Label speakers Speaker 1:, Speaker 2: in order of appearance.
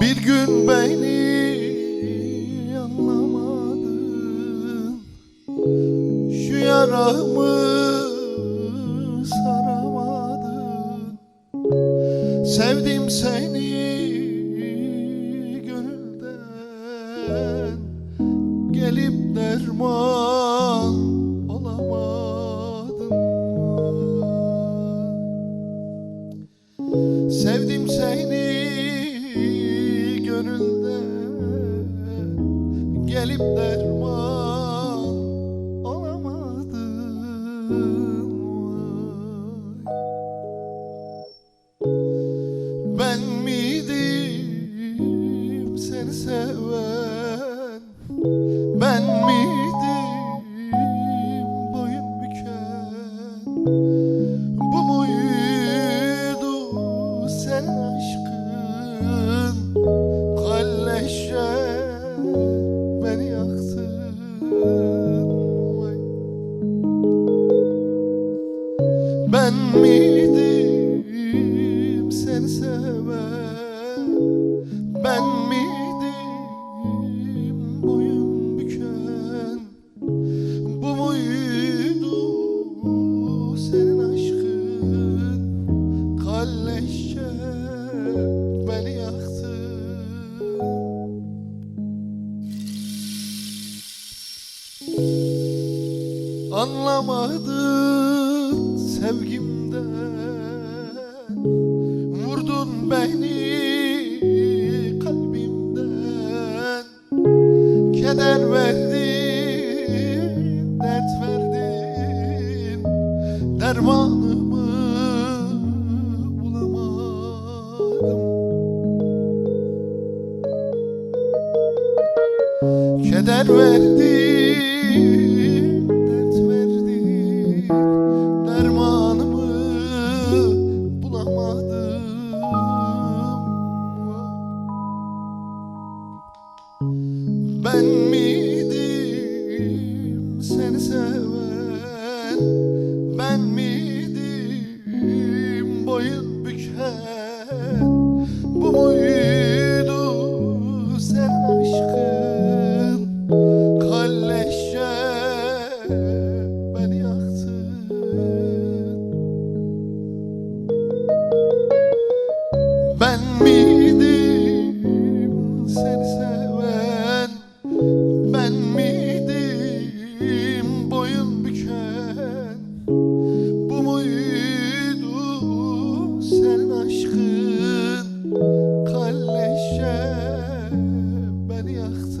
Speaker 1: Bir gün beni anlamadın. Şu yaramı saramadın. Sevdim seni gönülden. Gelip derman olamadın Sevdim seni Gelip derman olamadın Ben miydim seni seven Ben miydim seni seven? Ben miydim boyun büken? Bu muydu senin aşkın? Kalleşçe beni yaktın. Anlamadın sevgimden Vurdun beni kalbimden. Keder verdin, dert verdin. Dermanımı bulamadım. Keder verdin, Ben miydim? Seni seven Ben miydim? Boyun büken Bu muydu senin aşkın? Kalleşe beni yaktın. Ben miydim beni